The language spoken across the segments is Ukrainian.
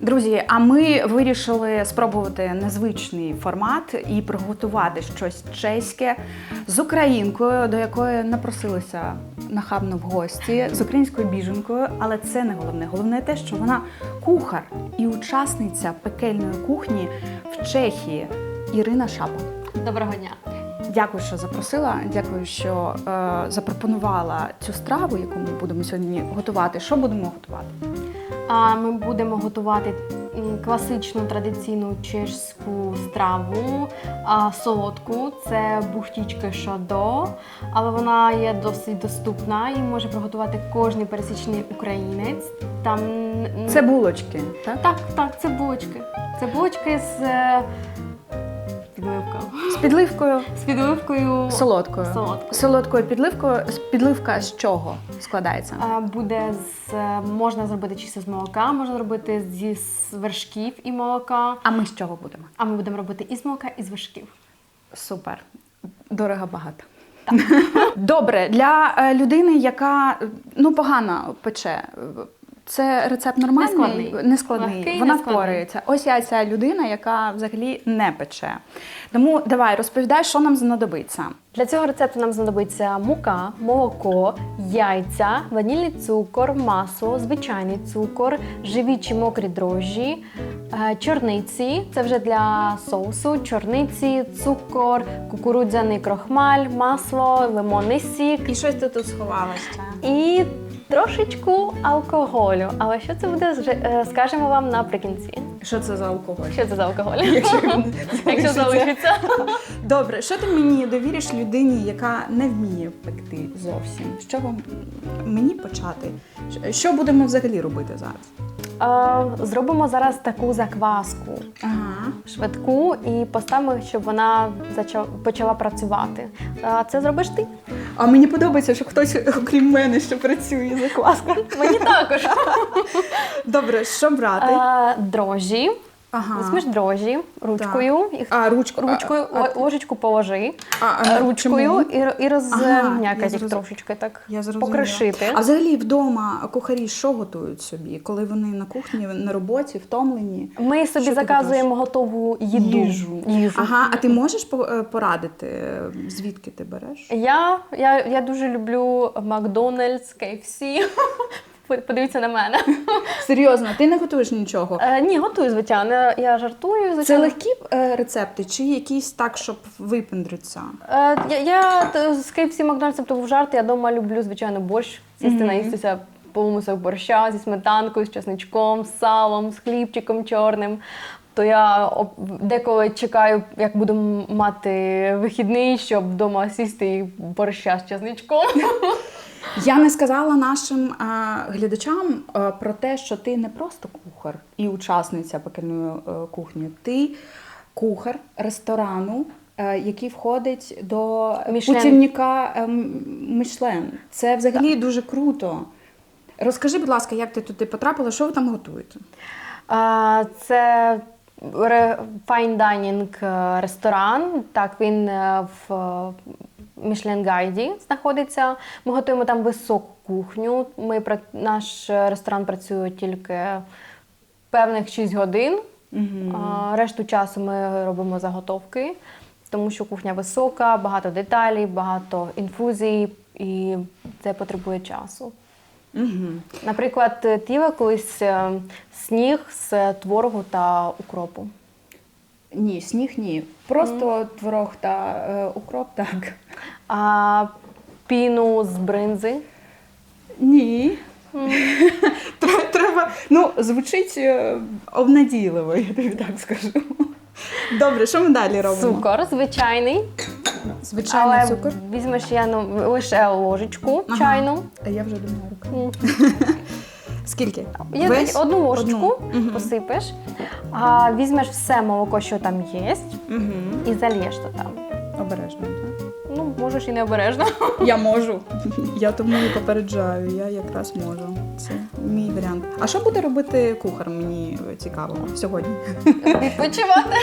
Друзі, а ми вирішили спробувати незвичний формат і приготувати щось чеське з українкою, до якої напросилися нахабно в гості, з українською біженкою. Але це не головне. Головне те, що вона кухар і учасниця пекельної кухні в Чехії Ірина Шапа. Доброго дня. Дякую, що запросила. Дякую, що е, запропонувала цю страву, яку ми будемо сьогодні готувати. Що будемо готувати? Ми будемо готувати класичну традиційну чешську страву, солодку. Це бухтічки шадо, але вона є досить доступна і може приготувати кожний пересічний українець. Там Це булочки, так? так, так, це булочки. Це булочки з е, підливкою. З підливкою З підливкою солодкою. солодкою. Солодкою підливкою. Підливка з чого складається? А, Буде з е, можна зробити чисто з молока, можна зробити зі вершків і молока. А ми з чого будемо? А ми будемо робити і з молока, і з вершків. Супер. Дорого багато. Добре, для е, людини, яка е, ну погано пече. Це рецепт нормальний, Нескладний. нескладний. Легкий, Вона нескладний. впорається. Ось я ця людина, яка взагалі не пече. Тому давай розповідай, що нам знадобиться. Для цього рецепту нам знадобиться мука, молоко, яйця, ванільний цукор, масло, звичайний цукор, живі чи мокрі дрожжі, е, чорниці це вже для соусу, чорниці, цукор, кукурудзяний крохмаль, масло, лимонний сік І щось ти тут сховалося. і трошечку алкоголю. Але що це буде, е, скажемо вам наприкінці. Що це за алкоголь? Що це за алкоголь? Якщо Якщо залишиться. Добре, що ти мені довіриш людині, яка не вміє пекти зовсім? З чого мені почати? Що будемо взагалі робити зараз? Е, Зробимо зараз таку закваску. Ага. швидку і поставимо, щоб вона зача- почала працювати. А Це зробиш ти? А мені подобається, що хтось, окрім мене, що працює закваска. Мені також. Добре, що брати? Е, Дрожжі. Ага. Візьмеш дрожжі ручкою. Їх А, ручку. Ручкою а, л- ложечку положи а, а, ручкою чому? і, і Ага, їх зрозум- трошечки так Я покришити. А взагалі вдома кухарі що готують собі, коли вони на кухні, на роботі, втомлені? Ми собі Що заказуємо готову їду. Їжу. Їжу. Ага, а ти можеш е, порадити, звідки ти береш? Я, я, я дуже люблю Макдональдс, KFC. Подивіться на мене. Серйозно, ти не готуєш нічого? Е, ні, готую, звичайно. Я жартую, звичайно. Це легкі е, рецепти чи якісь так, щоб випендритися? Е, я, я з KFC Макдональдсом то був жарт. Я вдома люблю, звичайно, борщ. Сісти наїстися полумисок борща зі сметанкою, з чесничком, з салом, з хлібчиком чорним. То я деколи чекаю, як буду мати вихідний, щоб вдома сісти і борща з чесничком. Я не сказала нашим е, глядачам е, про те, що ти не просто кухар і учасниця пекельної е, кухні. Ти кухар ресторану, е, який входить до Мішлен. путівника м- Мішлен. Це взагалі дуже круто. Розкажи, будь ласка, як ти туди потрапила, що ви там готуєте? А, Це е, ресторан. Так, він в Мішлен Гайді знаходиться. Ми готуємо там високу кухню. Ми, наш ресторан працює тільки певних 6 годин. А, Решту часу ми робимо заготовки, тому що кухня висока, багато деталей, багато інфузій, і це потребує часу. Угу. Наприклад, ти їла колись е, сніг з творогу та укропу. Ні, сніг ні. Просто творог та е, укроп, так. А піну з бринзи. Ні. Треба, ну, звучить е, обнадійливо, я тобі так скажу. Добре, що ми далі робимо? Цукор звичайний, Звичайний але цукор. візьмеш я, ну, лише ложечку Ага. чайну. А я вже думаю руками. М. Скільки? Я Весь? одну ложечку Одну. Мгм. посипеш, а візьмеш все молоко, що там є, Мгм. і зальєш то там. Обережно. Можеш і не обережно. Я можу. Я тому і попереджаю. Я якраз можу. Це мій варіант. А що буде робити кухар? Мені цікаво сьогодні. Відпочивати.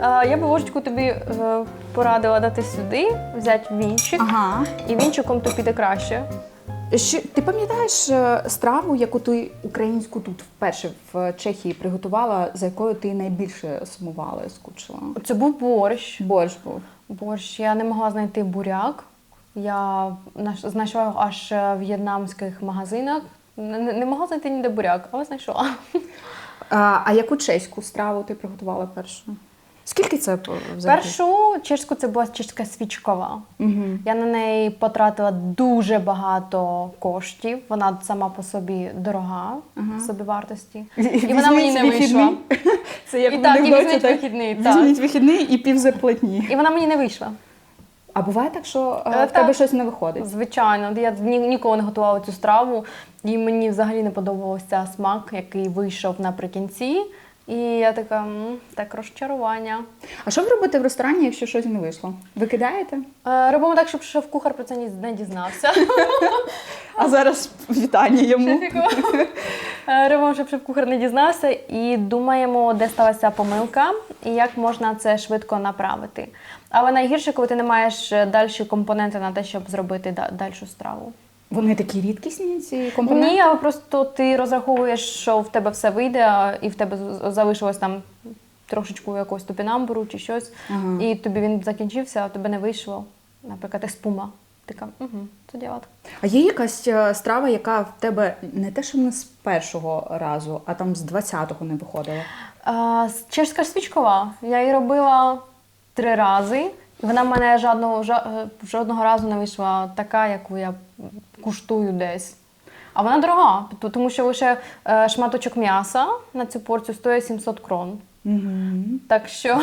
Я би ложечку тобі е, порадила дати сюди, взяти вінчик. Ага. І вінчиком то піде краще. Що, ти пам'ятаєш е, страву, яку ти українську тут вперше в Чехії приготувала, за якою ти найбільше сумувала і скучила? Це був борщ. Борщ був. Борщ. Я не могла знайти буряк. Я знайшла аж в в'єтнамських магазинах. Не- не могла знайти ніде буряк, але знайшла. А, а яку чеську страву ти приготувала першу? Скільки це взагалі? Першу чешську це була чешська свічкова. Угу. Я на неї потратила дуже багато коштів. Вона сама по собі дорога Ага. в собівартості. І вона мені не вийшла. Це як І так, і візьміть так? вихідний, так. Візьміть вихідний і півзарплатні. І вона мені не вийшла. А буває так, що е, Е, в тебе щось не виходить? Звичайно, я ні, ніколи не готувала цю страву, і мені взагалі не подобався смак, який вийшов наприкінці. І я така, «М, так розчарування. А що ви робите в ресторані, якщо щось не вийшло? Ви кидаєте? Е, робимо так, щоб шеф-кухар про це ні- не дізнався. А зараз вітання йому. Е, Робимо, щоб шеф-кухар не дізнався, і думаємо, де сталася помилка і як можна це швидко направити. Але найгірше, коли ти не маєш далі компоненти на те, щоб зробити да- дальшу страву. Вони такі рідкісні, ці компоненти? Ні, але просто ти розраховуєш, що в тебе все вийде, і в тебе залишилось там трошечку якогось топінамбуру чи щось, Ага. і тобі він закінчився, а тебе не вийшло. Наприклад, еспума. Ти така, угу, це ділати. А є якась е, страва, яка в тебе не те, що не з першого разу, а там з 20-го не виходила? А, чешська свічкова. Я її робила три рази. Вона в мене жодного, е, жодного разу не вийшла така, яку я куштую десь. А вона дорога, тому що лише е, шматочок м'яса на цю порцію стоїть 700 крон. Угу. Так що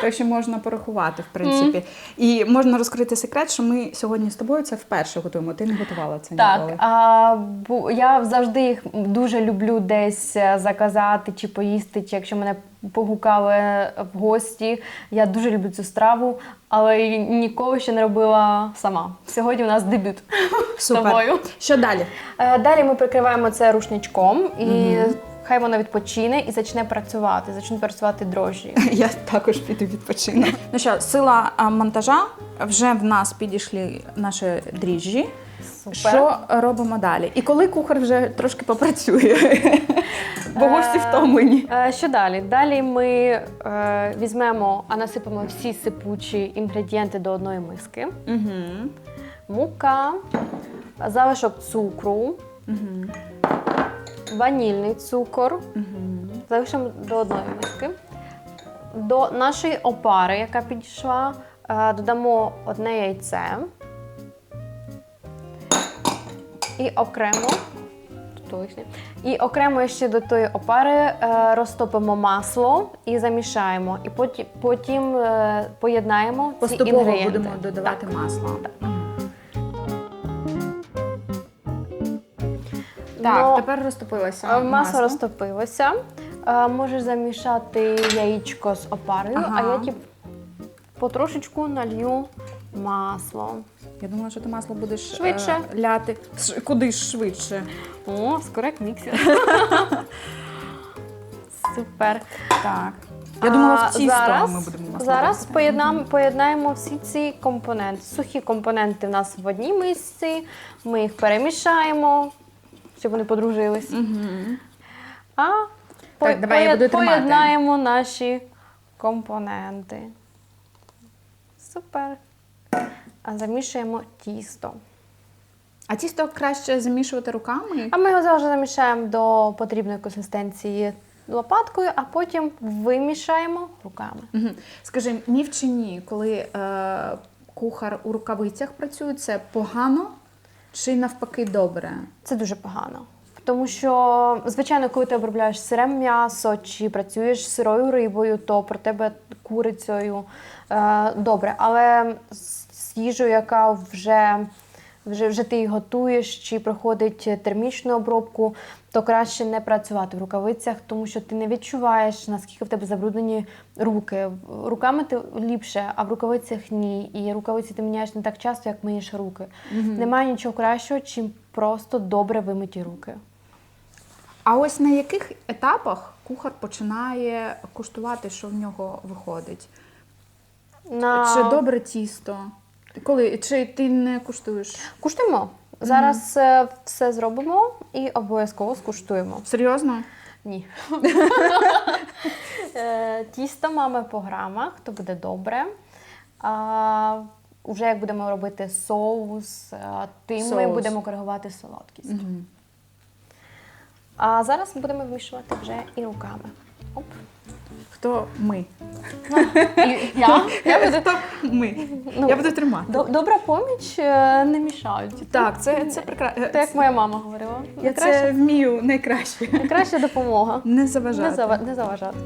Так що можна порахувати, в принципі. І можна розкрити секрет, що ми сьогодні з тобою це вперше готуємо. Ти не готувала це так, ніколи. а, бу- я завжди їх дуже люблю десь е, заказати чи поїсти, чи якщо мене погукали в гості. Я дуже люблю цю страву, але й ніколи ще не робила сама. Сьогодні у нас дебют з тобою. Що далі? Е, Далі ми прикриваємо це рушничком і хай воно відпочине і почне працювати. Почнуть працювати дрожжі. Я також піду відпочину. Ну що, сила а, монтажа. Вже в нас підійшли наші дріжджі. Супер. Що робимо далі? І коли кухар вже трошки попрацює, бо гості Е, втомлені. е, Що далі? Далі ми е, візьмемо, а насипемо всі сипучі інгредієнти до одної миски. Угу. Мука, залишок цукру, Угу. Ванільний цукор. Угу. Залишимо до одної миски. До нашої опари, яка підійшла, е, додамо одне яйце. І окремо. І окремо ще до тої опари е, розтопимо масло і замішаємо. І потім, потім е, поєднаємо ці Поступово інгредієнти. будемо додавати Так. масло. Так. Так, Но- тепер розтопилося. Е, Масло розтопилося. Е, Можеш замішати яєчко з опарою, Ага. а я ті потрошечку налью масло. Я думала, що ти масло будеш Швидше. е, ляти. Ш- Куди ж швидше? О, скоро як міксер. Супер. Так. Я думала, А в тісто зараз, ми будемо масло. Зараз робити. поєднам, поєднаємо всі ці компоненти. Сухі компоненти в нас в одній мисці. Ми їх перемішаємо, щоб вони подружились. Мгм. А Так, давай я буду тримати. поєднаємо наші компоненти. Супер. А замішуємо тісто. А тісто краще замішувати руками? А ми його завжди замішаємо до потрібної консистенції лопаткою, а потім вимішаємо руками. Мгм. Скажи, міф чи ні, коли е, кухар у рукавицях працює, це погано чи навпаки добре? Це дуже погано. Тому що, звичайно, коли ти обробляєш сире м'ясо чи працюєш сирою рибою, то про тебе курицею е, добре. Але з їжею, яка вже, вже, вже ти її готуєш чи проходить термічну обробку, то краще не працювати в рукавицях, тому що ти не відчуваєш, наскільки в тебе забруднені руки. Руками ти ліпше, а в рукавицях ні. І рукавиці ти міняєш не так часто, як миєш руки. Немає нічого кращого, чим просто добре вимиті руки. А ось на яких етапах кухар починає куштувати, що в нього виходить? На... Чи добре тісто? Коли чи ти не куштуєш? Куштуємо. Зараз е, все зробимо і обов'язково скуштуємо. Серйозно? Ні. Е, Тісто мами по грамах, то буде добре. А, Уже як будемо робити соус, е, тим ми Соус. будемо коригувати солодкість. А зараз будемо вмішувати вже і руками. Оп. Хто ми? І я? Я буду Хто ми? Ну, Я буду тримати. До- Добра поміч е, не мішають. Так, це, це прекрасно. Це як моя мама говорила. Я Найкраща, це вмію найкраще. найкраща допомога. Не заважати. Не, зава- не заважати.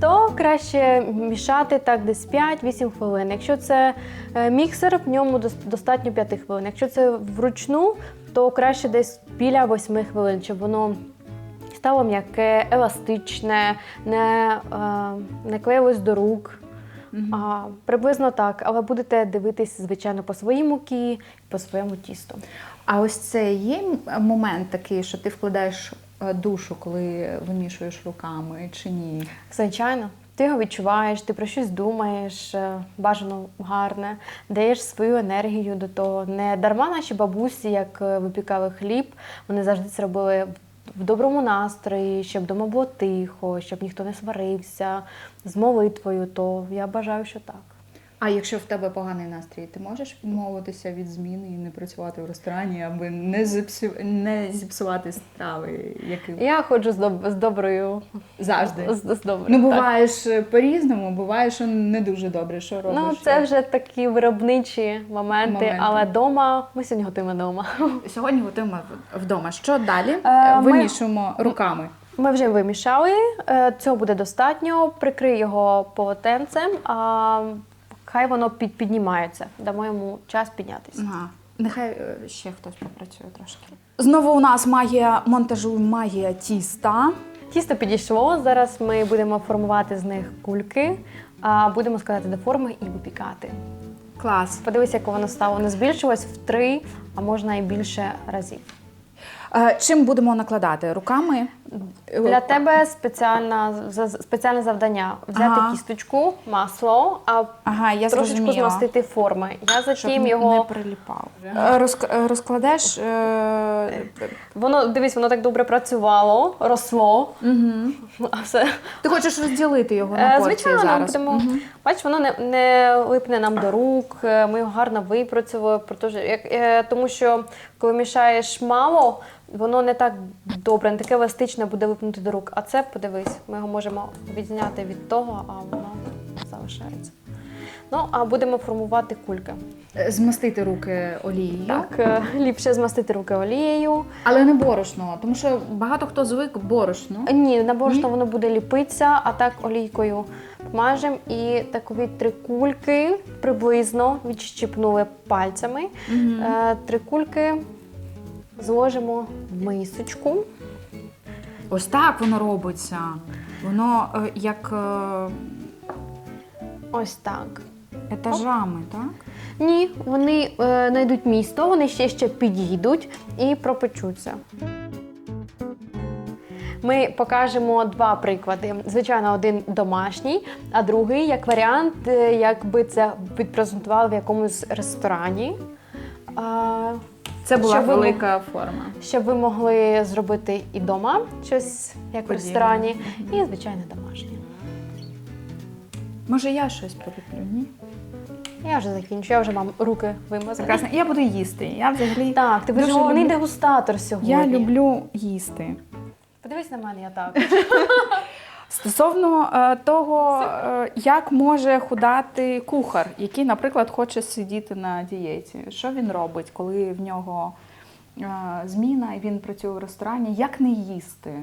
То краще мішати так десь 5-8 хвилин. Якщо це е, міксер, в ньому дос- достатньо 5 хвилин. Якщо це вручну, то краще десь біля 8 хвилин, щоб воно стало м'яке, еластичне, не, е, не клеїлось до рук. Мгм. А, приблизно так, але будете дивитись, звичайно, по своїй муки, по своєму тісту. А ось це є момент такий, що ти вкладаєш е, душу, коли вимішуєш руками, чи ні? Звичайно, ти його відчуваєш, ти про щось думаєш, е, бажано гарне, даєш свою енергію до того. Не дарма наші бабусі, як випікали хліб, вони завжди це робили в доброму настрої, щоб вдома було тихо, щоб ніхто не сварився з молитвою. То я бажаю, що так. А якщо в тебе поганий настрій, ти можеш відмовитися від зміни і не працювати в ресторані, аби не зіпсу... не зіпсувати страви, які Я ходжу з, доб- з доброю. завжди. З, з доброю Ну, буваєш е, по-різному, буває, що не дуже добре, що робиш. Ну, це вже такі виробничі моменти, Моменти. але вдома ми сьогодні готуємо вдома. Сьогодні готуємо вдома. Що далі? Е, ми- Вимішуємо руками. Ми вже вимішали, е, цього буде достатньо. Прикрий його полотенцем, а хай воно під, піднімається. Дамо йому час піднятися. Ага. Нехай е, ще хтось попрацює трошки. Знову у нас магія монтажу, магія тіста. Тісто підійшло. Зараз ми будемо формувати з них кульки, а будемо складати до форми і випікати. Клас. Подивись, як воно стало. Воно збільшилось в три, а можна і більше разів. Е, Чим будемо накладати? Руками? Для тебе спеціальна, за- спеціальне завдання взяти Ага. кісточку, масло, а Ага, я трошечку зрозуміла. змастити форми. Я Щоб затім його не приліпав. Е, Розкладеш. Е... Воно дивись, воно так добре працювало, росло. Угу. А все Ти хочеш розділити його на Е, порції звичайно, зараз? будемо. Мгм. Бач, воно не, не липне нам до рук. Ми його гарно випрацювали. Тому що коли мішаєш мало, воно не так добре, не таке еластичне буде липнути до рук. А це подивись, ми його можемо відзняти від того, а воно залишається. Ну, а будемо формувати кульки. Е, Змастити руки олією. Так, е, ліпше змастити руки олією. Але не борошно, тому що багато хто звик борошно. Ні, на борошно Ні? воно буде ліпитися, а так олійкою мажемо і такові три кульки приблизно відщипнули пальцями. Е, Три кульки зложимо в мисочку. Ось так воно робиться. Воно е, як е, Ось так. етажами, так? Ні, вони е, знайдуть місто, вони ще ще підійдуть і пропечуться. Ми покажемо два приклади. Звичайно, один домашній, а другий як варіант, е, якби це відпрезентували в якомусь ресторані. Це була Щоб ви велика форма. щоб ви могли зробити і вдома щось, як в ресторані, і, звичайно, домашнє. Може, я щось приліплю, ні? Я вже закінчу, я вже вам руки вимазала. Прекрасно. Я буду їсти. Я взагалі Так, ти Дуже головний люблю- дегустатор сьогодні. я люблю їсти. Подивись на мене, я так. Стосовно е, того, е, як може худати кухар, який, наприклад, хоче сидіти на дієті. Що він робить, коли в нього е, зміна і він працює в ресторані? Як не їсти?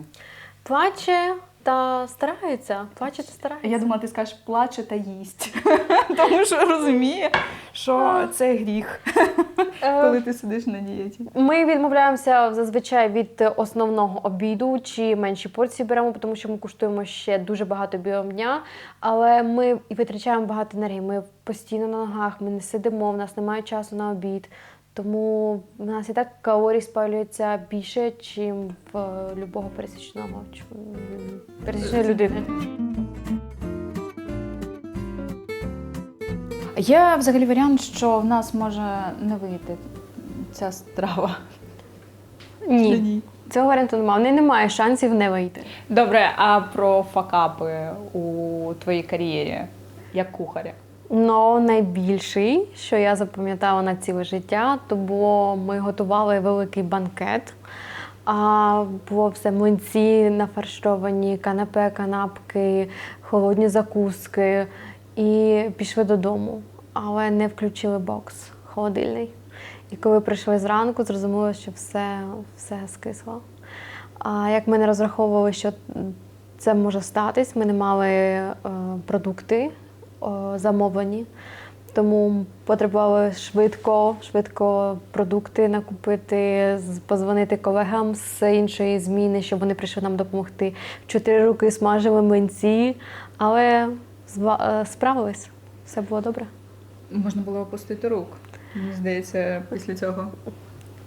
Плаче та старається. Плаче та старається. Я думала, ти скажеш плаче та їсть, тому що розуміє, що це гріх, Е, коли ти сидиш на дієті. Ми відмовляємося зазвичай від основного обіду чи менші порції беремо, тому що ми куштуємо ще дуже багато білого дня. Але ми і витрачаємо багато енергії. Ми постійно на ногах, ми не сидимо, в нас немає часу на обід. Тому в нас і так калорій спалюється більше, ніж в е, любого пересічного пересічної людини. Є взагалі варіант, що в нас може не вийти ця страва? Ні. Цього варіанту немає. В неї немає шансів не вийти. Добре, а про факапи у твоїй кар'єрі як кухаря? Ну, найбільший, що я запам'ятала на ціле життя, то було ми готували великий банкет. А було все млинці нафаршовані, канапе, канапки, холодні закуски. І пішли додому, але не включили бокс холодильний. І коли прийшли зранку, зрозуміло, що все, все скисло. А як ми не розраховували, що це може статись, ми не мали е, продукти замовлені. Тому потребували швидко, швидко продукти накупити, позвонити колегам з іншої зміни, щоб вони прийшли нам допомогти. Чотири руки смажили млинці, але е, справились. Все було добре. Можна було опустити рук. Мені здається, після цього.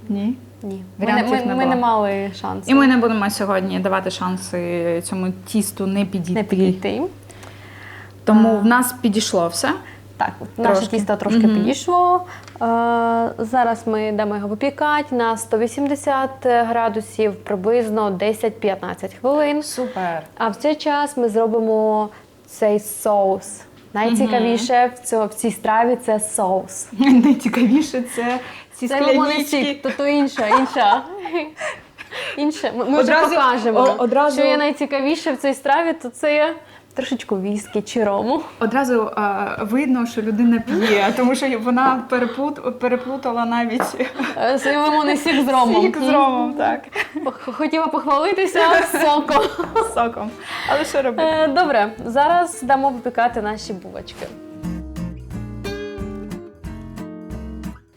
Ні. Ні. Ми, не- Варіантів ми, не ми не мали шансу І ми не будемо сьогодні давати шанси цьому тісту не підійти. не підійти. Тому А. в нас підійшло все. Так, наше Трошки. тісто трошки Мгм. підійшло. Е, зараз ми дамо його випікати на 180 градусів приблизно 10-15 хвилин. Супер. А в цей час ми зробимо цей соус. Найцікавіше в, цьо- в цій страві це соус. Найцікавіше це ці Це лимонний сік, то, то інша, інша. Інше. Ми, ми Одразу- вже покажемо. одразу- Що є найцікавіше в цій страві, то це є трошечку віскі чи рому. Одразу е, видно, що людина п'є, тому що вона переплут, переплутала навіть Е, Свій лимонний сік з ромом. сік з ромом, так, Хотіла похвалитися соком. соком. Але що робити? Е, Добре, зараз дамо випікати наші булочки.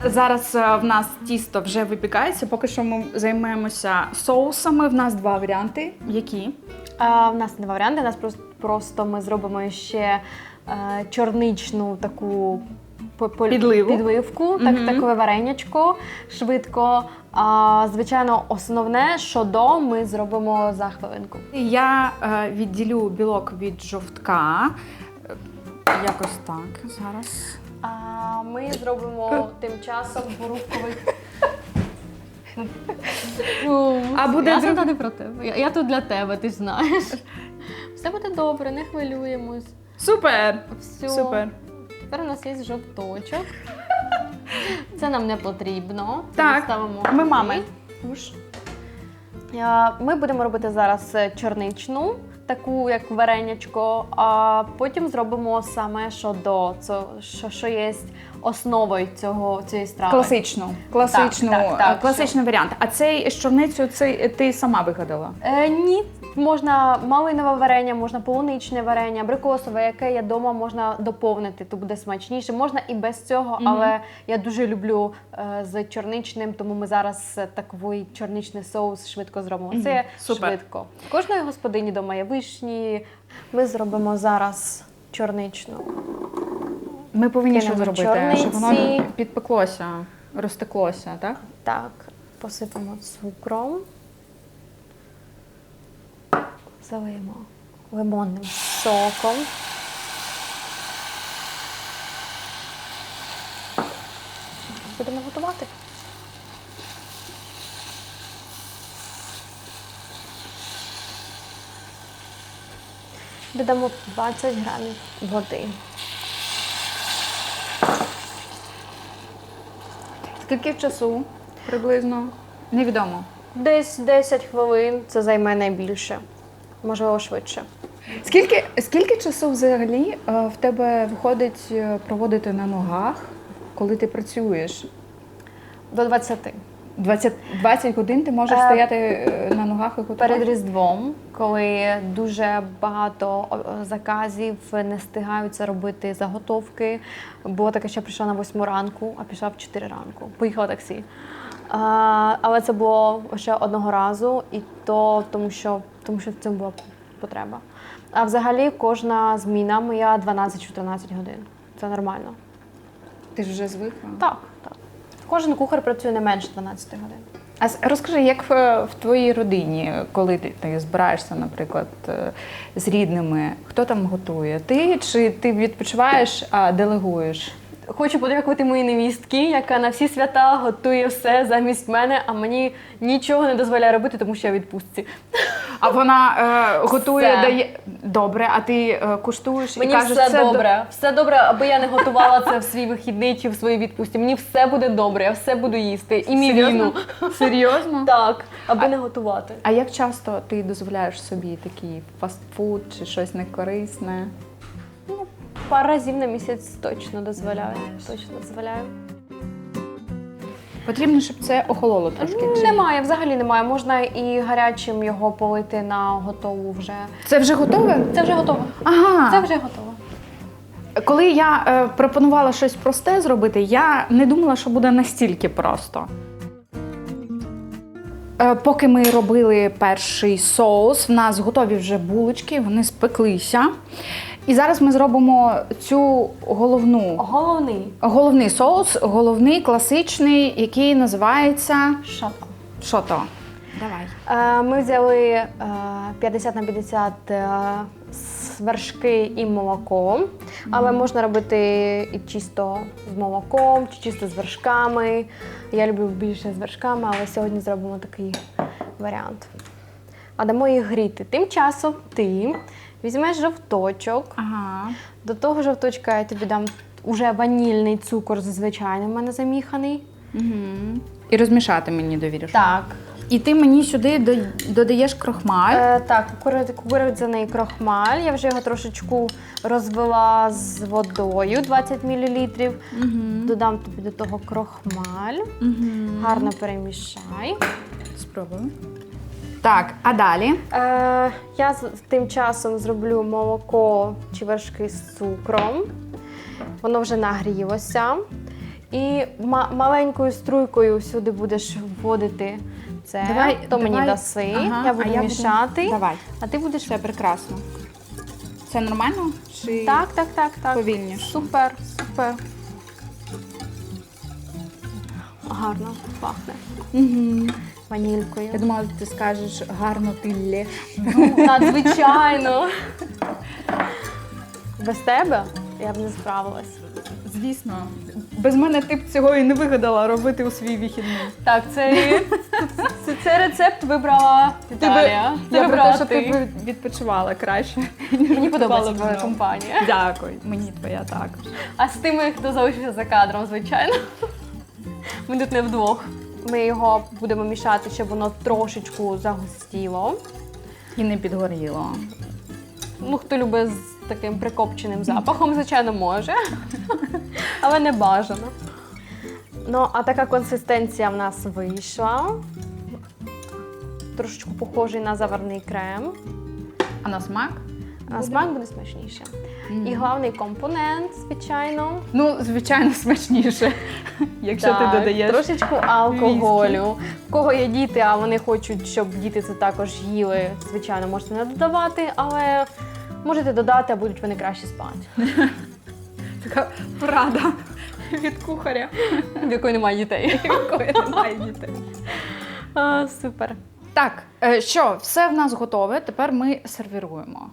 Зараз е, в нас тісто вже випікається. Поки що ми займаємося соусами. В нас два варіанти. Які? А, в нас не варіанти, у нас просто, просто ми зробимо ще е, чорничну таку по- по- Підливу. підливку, так, Мгм. таке варенячко швидко. А, звичайно, основне, що до, ми зробимо за хвилинку. Я е, відділю білок від жовтка. Е, Якось так зараз. А ми зробимо тим часом горуховий. А буде я друг- не про тебе. Я, я тут для тебе, ти ж знаєш. Все буде добре, не хвилюємось. Супер! Все. Супер. Тепер у нас є жовточок. Це нам не потрібно. Так, ставимо Ми мами. А, Ми будемо робити зараз е, чорничну, таку як варенячко, а потім зробимо саме що до що, що є основою цього цієї страви. Класичну. Класичну, Так, так, так, е, класичний варіант. А цей з чорницю цей ти сама вигадала. Е, ні, можна малинове варення, можна полуничне варення, абрикосове, яке є вдома, можна доповнити, то буде смачніше. Можна і без цього, але я дуже люблю е, з чорничним, тому ми зараз е, таковий чорничний соус швидко зробимо. Мгм. Це Супер. швидко. Кожної господині вдома є вишні. Ми зробимо зараз чорничну. Ми повинні що зробити, щоб воно підпеклося, розтеклося, так? Так, посипемо цукром. Залиємо лимонним соком. Будемо готувати. Додамо 20 грамів води. Скільки часу приблизно? Невідомо. Десь 10 хвилин це займе найбільше, можливо, швидше. Скільки, скільки часу взагалі е, в тебе виходить е, проводити на ногах, коли ти працюєш? До 20. 20, 20 годин ти можеш Е, стояти е, ногах і готувати? Перед Різдвом, коли дуже багато заказів не встигаються робити заготовки. Було таке, що я прийшла на 8 ранку, а пішла в 4 ранку. Поїхала таксі. А, але це було лише одного разу, і то тому, що, тому що в цьому була потреба. А взагалі кожна зміна моя 12-14 годин. Це нормально. Ти ж вже звикла? Так, так. Кожен кухар працює не менше 12 годин. А розкажи, як в, в твоїй родині, коли ти, ти збираєшся, наприклад, е, з рідними, хто там готує? Ти чи ти відпочиваєш, а делегуєш? Хочу подякувати моїй невістки, яка на всі свята готує все замість мене, а мені нічого не дозволяє робити, тому що я в відпустці. А вона е, готує, Все. дає добре, а ти е, куштуєш Мені і кажеш, все це до- добре. Все добре, аби я не готувала це в свій вихідний чи в своїй відпустці. Мені все буде добре, я все буду їсти. І мівіну. Серйозно? Серйозно? Так, аби не готувати. А як часто ти дозволяєш собі такий фастфуд чи щось некорисне? Пару разів на місяць точно дозволяю. Точно дозволяю. Потрібно, щоб це охололо трошки. чи ні? Немає, взагалі немає. Можна і гарячим його полити на готову вже. Це вже готове? Це вже готово. Ага. Це вже готово. Коли я е, пропонувала щось просте зробити, я не думала, що буде настільки просто. Е, поки ми робили перший соус, в нас готові вже булочки, вони спеклися. І зараз ми зробимо цю головну, Головний головний соус, головний класичний, який називається шапка. що то? Давай. Е, Ми взяли е, 50 на 50 е, с- вершки і молоко, але можна робити і чисто з молоком, чи чисто з вершками. Я люблю більше з вершками, але сьогодні зробимо такий варіант. А дамо їх гріти. Тим часом ти візьмеш жовточок. Ага. До того жовточка я тобі дам уже ванільний цукор, звичайно, в мене заміханий. Угу. І розмішати мені довіриш. Так. І ти мені сюди додаєш крохмаль. Е, так, кукурудзяний крохмаль. Я вже його трошечку розвела з водою 20 мл. Угу. Додам тобі до того крохмаль. Угу. Гарно перемішай. Спробую. Так, а далі? Е, я з- тим часом зроблю молоко чи вершки з цукром. Воно вже нагрілося. І ма- маленькою струйкою сюди будеш вводити це. Давай, то мені даси. Ага, я а буду я буду- мішати. Давай. А ти будеш. Все прекрасно. Це нормально? Чи Так, так, так, так. повільніше? Супер, супер. Гарно пахне Угу. Ванількою. Я думала, ти скажеш гарно ти лєш. Ну, надзвичайно. Без тебе я б не справилась. Звісно. Без мене ти б цього і не вигадала робити у свій вихідний. Так, це, це, це рецепт вибрала Віталія. Це Я про те, що ти. ти б відпочивала краще. Мені б твоя компанія. Дякую, мені твоя також. А з тими, хто залишився за кадром, звичайно. Ми тут не вдвох. Ми його будемо мішати, щоб воно трошечку загустіло. І не підгоріло. Ну, хто любить з таким прикопченим запахом, звичайно, може. Але не бажано. Ну, а така консистенція в нас вийшла. Трошечку похожий на заварний крем. А на смак? На смак буде смачніше. Мгм. І головний компонент, звичайно. Ну, звичайно, смачніше, якщо Так, ти додаєш. трошечку алкоголю. В кого є діти, а вони хочуть, щоб діти це також їли, звичайно, можете не додавати, але можете додати, а будуть вони краще спати. Така порада від кухаря, В якої немає дітей. якої немає дітей. А, супер. Так, е, що, все в нас готове. Тепер ми сервіруємо.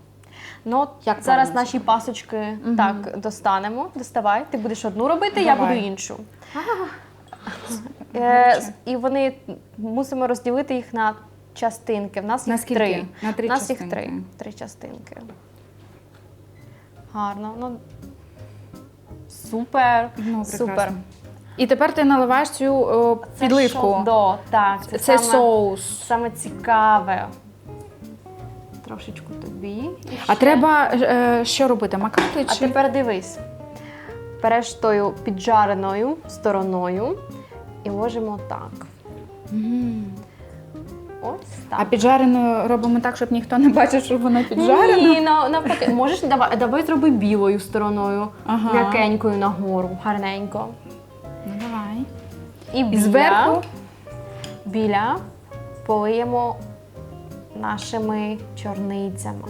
Ну, от Як зараз правильно наші пасочки Мгм. так достанемо. Доставай. Ти будеш одну робити, я Давай. буду іншу. Е, з- і вони мусимо розділити їх на частинки. В нас На їх скільки? три. На три У нас їх частинки. три. Три частинки. Гарно. Ну, супер. Ну, Супер. І тепер ти наливаєш цю о, Це підливку. шовдо, так. Це, Це, саме, соус. саме цікаве. Трошечку тобі. І А треба е, що робити? Макати А чи тепер дивись. Береш тою піджареною стороною і ложимо так. Мгм. Ось так. А піджареною робимо так, щоб ніхто не бачив, що вона піджарена? Ні, на- навпаки. Можеш давай, давай зроби білою стороною, Ага. м'якенькою нагору, гарненько. Ну, давай. І, І біля, зверху біля полиємо нашими чорницями.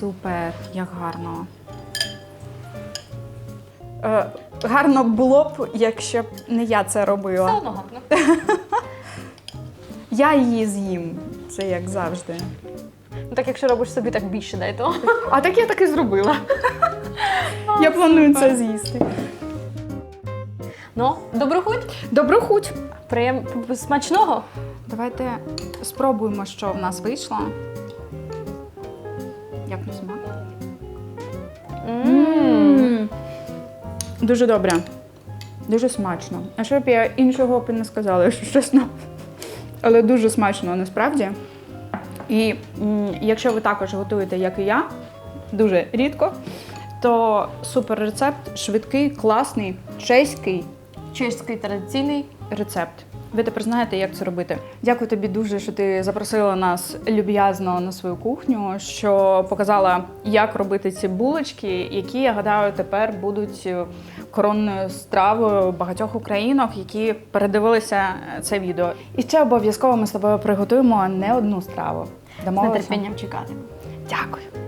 Супер, як гарно. Е, гарно було б, якщо б не я це Все робила. одно гарно. Я її з'їм. Це як завжди. Ну так якщо робиш собі так більше, дай то. А так я так і зробила. Я планую це з'їсти. Ну, доброхуть, Добру хуть. Приєм смачного. Давайте спробуємо, що в нас вийшло. Як на смак? М. Дуже добре. Дуже смачно. А що б я іншого б не сказала, якщо чесно. Але дуже смачно насправді. І м, якщо ви також готуєте, як і я, дуже рідко, то супер рецепт, швидкий, класний, чеський Чеський традиційний. Рецепт. Ви тепер знаєте, як це робити. Дякую тобі дуже, що ти запросила нас люб'язно на свою кухню, що показала, як робити ці булочки, які я гадаю тепер будуть коронною стравою багатьох українок, які передивилися це відео. І ще обов'язково ми з тобою приготуємо не одну страву. З Домовилися? нетерпінням чекати. Дякую.